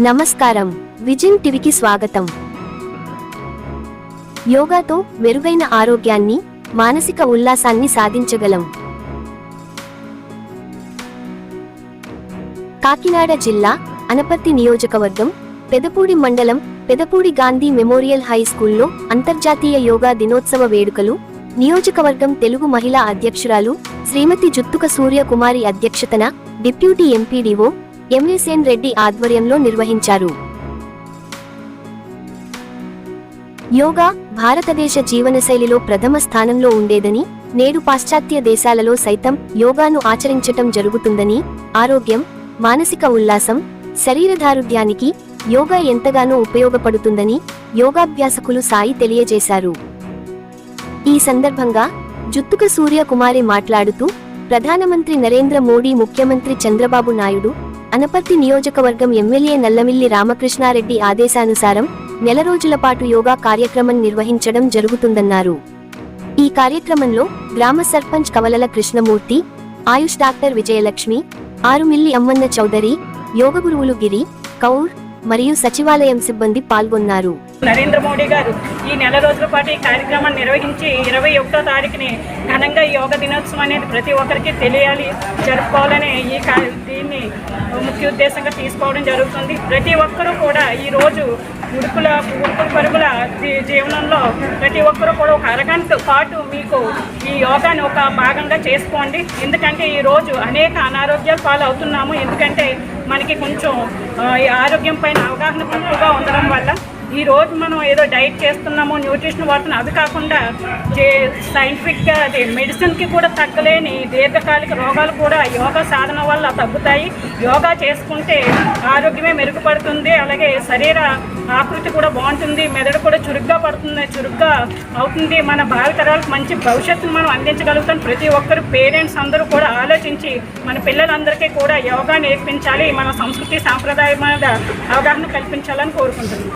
నమస్కారం. విజన్ టీవీకి స్వాగతం. యోగాతో మెరుగైన ఆరోగ్యాన్ని మానసిక ఉల్లాసాన్ని సాధించగలం. కాకినాడ జిల్లా అనపర్తి నియోజకవర్గం పెదపూడి మండలం పెదపూడి గాంధీ మెమోరియల్ హై స్కూల్లో అంతర్జాతీయ యోగా దినోత్సవ వేడుకలు నియోజకవర్గం తెలుగు మహిళా అధ్యక్షురాలు శ్రీమతి జుత్తుక సూర్యకుమారి అధ్యక్షతన డిప్యూటీ ఎంపీడీఓ ఎంఎస్ఎన్ రెడ్డి ఆధ్వర్యంలో నిర్వహించారు. యోగా భారతదేశ జీవనశైలిలో ప్రథమ స్థానంలో ఉండేదని నేడు పాశ్చాత్య దేశాలలో సైతం యోగాను ఆచరించటం జరుగుతుందని ఆరోగ్యం మానసిక ఉల్లాసం శరీరదారుఢ్యానికి యోగా ఎంతగానో ఉపయోగపడుతుందని యోగాభ్యాసకులు సాయి తెలియజేశారు. ఈ సందర్భంగా జుత్తుక సూర్యకుమారి మాట్లాడుతూ ప్రధానమంత్రి నరేంద్ర మోడీ ముఖ్యమంత్రి చంద్రబాబు నాయుడు అనపర్తి నియోజకవర్గం ఎమ్మెల్యే నల్లమిల్లి రామకృష్ణారెడ్డి ఆదేశానుసారం నెల రోజుల పాటు యోగా కార్యక్రమం నిర్వహించడం జరుగుతుందన్నారు. ఈ కార్యక్రమంలో గ్రామ సర్పంచ్ కవలల కృష్ణమూర్తి ఆయుష్ డాక్టర్ విజయలక్ష్మి ఆరుమిల్లి అమ్మన్న చౌదరి యోగ గురువులు గిరి కౌర్ మరియు సచివాలయం సిబ్బంది పాల్గొన్నారు. నరేంద్ర మోడీ గారు ఈ నెల రోజుల పాటు ఈ కార్యక్రమాన్ని నిర్వహించి ఇరవై ఒకటో తారీఖుని ఘనంగా యోగ దినోత్సవం అనేది ప్రతి ఒక్కరికి తెలియాలి జరుపుకోవాలనే ఈ దీన్ని ముఖ్య ఉద్దేశంగా తీసుకోవడం జరుగుతుంది. ప్రతి ఒక్కరూ కూడా ఈ రోజు జీవనంలో ప్రతి ఒక్కరూ కూడా ఒక అరగంట పాటు మీకు ఈ యోగాని ఒక భాగంగా చేసుకోండి. ఎందుకంటే ఈ రోజు అనేక అనారోగ్యాలు పాలు అవుతున్నాము. ఎందుకంటే మనకి కొంచెం ఈ ఆరోగ్యం పైన అవగాహన తక్కువగా ఉండడం వల్ల ఈ రోజు మనం ఏదో డైట్ చేస్తున్నాము న్యూట్రిషన్ వాడుతున్నాం అవి కాకుండా సైంటిఫిక్గా అది మెడిసిన్కి కూడా తగ్గలేని దీర్ఘకాలిక రోగాలు కూడా యోగా సాధన వల్ల తగ్గుతాయి. యోగా చేసుకుంటే ఆరోగ్యమే మెరుగుపడుతుంది అలాగే శరీర ఆకృతి కూడా బాగుంటుంది మెదడు కూడా చురుగ్గా పడుతుంది చురుగ్గా అవుతుంది. మన భావితరాలకు మంచి భవిష్యత్తును మనం అందించగలుగుతాం. ప్రతి ఒక్కరు పేరెంట్స్ అందరూ కూడా ఆలోచించి మన పిల్లలందరికీ కూడా యోగా నేర్పించాలి. మన సంస్కృతి సాంప్రదాయం మీద అవగాహన కల్పించాలని కోరుకుంటున్నాం.